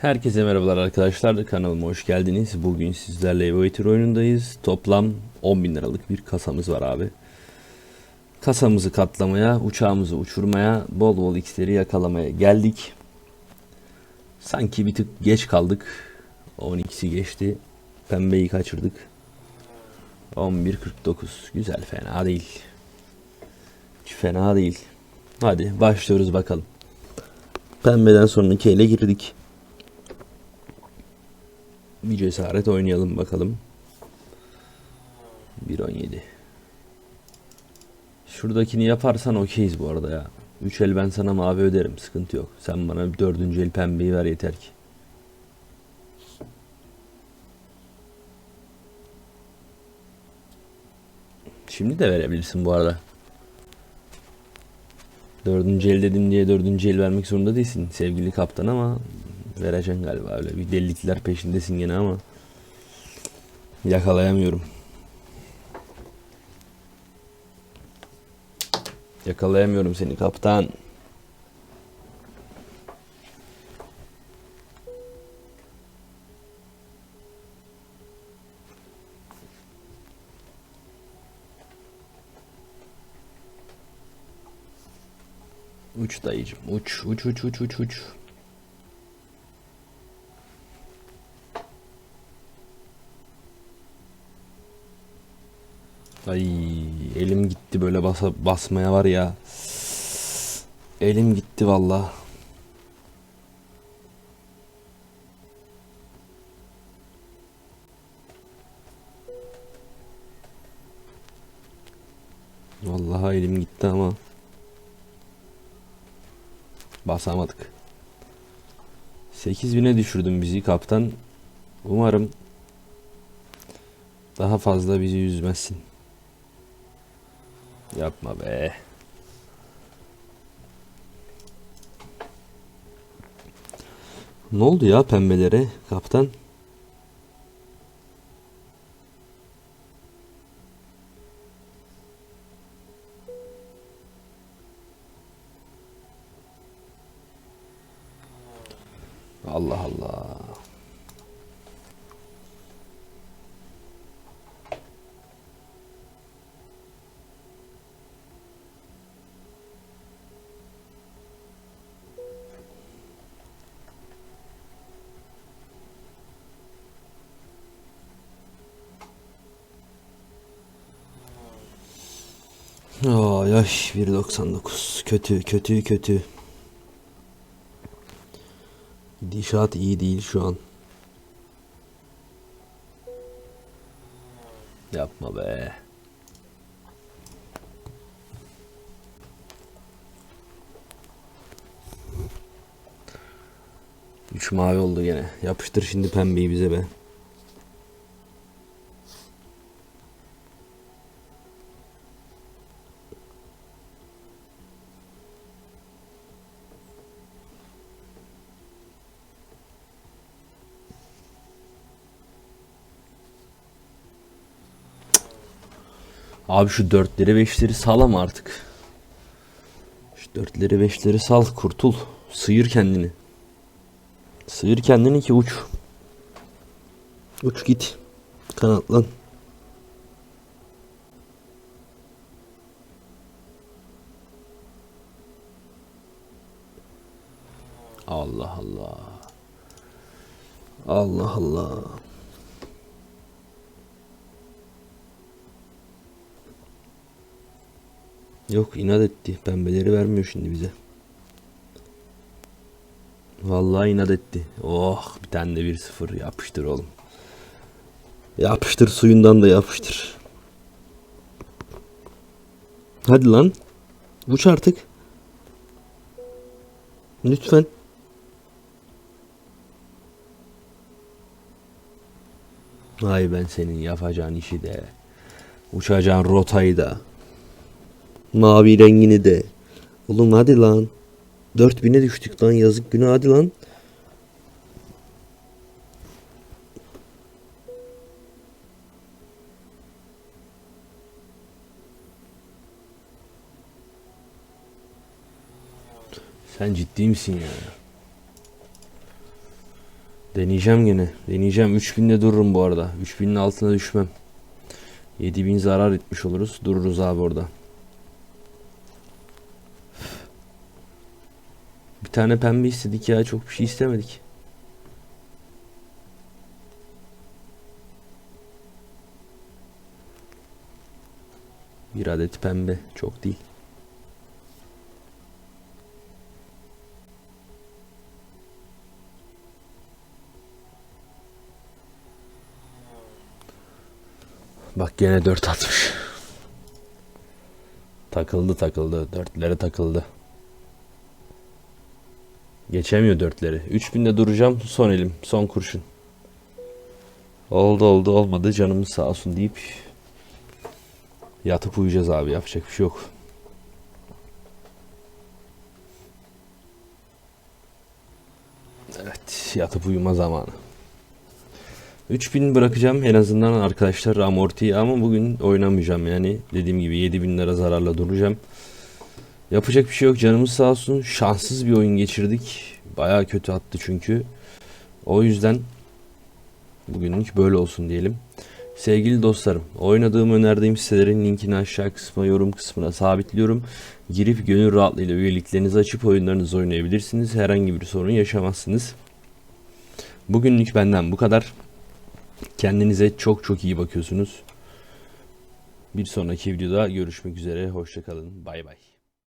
Herkese merhabalar arkadaşlar. Kanalıma hoş geldiniz. Bugün sizlerle Evoator oyunundayız. Toplam 10 bin liralık bir kasamız var abi. Kasamızı katlamaya, uçağımızı uçurmaya, bol bol x'leri yakalamaya geldik. Sanki bir tık geç kaldık. 12'si geçti. Pembeyi kaçırdık. 11.49. Güzel fena değil. Fena değil. Hadi başlıyoruz bakalım. Pembeden sonraki ele girdik. Bir cesaret oynayalım bakalım. 1.17 Şuradakini yaparsan okeyiz bu arada ya. 3 el ben sana mavi öderim. Sıkıntı yok. Sen bana bir dördüncü el pembeyi ver yeter ki. Şimdi de verebilirsin bu arada. Dördüncü el dedim diye dördüncü el vermek zorunda değilsin sevgili kaptan ama vereceksin galiba öyle bir delilikler peşindesin yine ama yakalayamıyorum. Yakalayamıyorum seni kaptan. Uç dayıcım uç uç uç uç uç uç. Ay elim gitti böyle basa, basmaya var ya. Elim gitti valla. Vallahi elim gitti ama basamadık. 8000'e düşürdün bizi kaptan. Umarım daha fazla bizi üzmezsin. Yapma be. Ne oldu ya pembelere kaptan? Allah Allah. Ay ay 1.99 kötü kötü kötü. Gidişat iyi değil şu an. Yapma be. Üç mavi oldu gene. Yapıştır şimdi pembeyi bize be. Abi şu dörtleri beşleri sal ama artık. Şu dörtleri beşleri sal kurtul. Sıyır kendini. Sıyır kendini ki uç. Uç git. Kanatlan. Allah Allah. Allah Allah. Yok inat etti. Pembeleri vermiyor şimdi bize. Vallahi inat etti. Oh bir tane de 1-0 yapıştır oğlum. Yapıştır suyundan da yapıştır. Hadi lan. Uç artık. Lütfen. Ay ben senin yapacağın işi de. Uçacağın rotayı da. Mavi rengini de. Oğlum hadi lan. 4000'e düştük lan yazık günah hadi lan. Sen ciddi misin ya? Deneyeceğim gene. Deneyeceğim. 3000'de dururum bu arada. 3000'in altına düşmem. 7000 zarar etmiş oluruz. Dururuz abi orada. Tane pembe istedik ya. Çok bir şey istemedik. Bir adet pembe. Çok değil. Bak gene 4 atmış. Takıldı takıldı. Dörtlere takıldı. Geçemiyor dörtleri. 3000'de duracağım. Son elim. Son kurşun. Oldu oldu olmadı. Canımız sağ olsun deyip yatıp uyuyacağız abi. Yapacak bir şey yok. Evet. Yatıp uyuma zamanı. 3000 bırakacağım en azından arkadaşlar amortiyi ama bugün oynamayacağım yani dediğim gibi 7000 lira zararla duracağım. Yapacak bir şey yok canımız sağ olsun şanssız bir oyun geçirdik baya kötü attı çünkü o yüzden bugünlük böyle olsun diyelim. Sevgili dostlarım oynadığım önerdiğim sitelerin linkini aşağı kısma yorum kısmına sabitliyorum. Girip gönül rahatlığıyla üyeliklerinizi açıp oyunlarınızı oynayabilirsiniz herhangi bir sorun yaşamazsınız. Bugünlük benden bu kadar. Kendinize çok çok iyi bakıyorsunuz. Bir sonraki videoda görüşmek üzere. Hoşçakalın. Bay bay.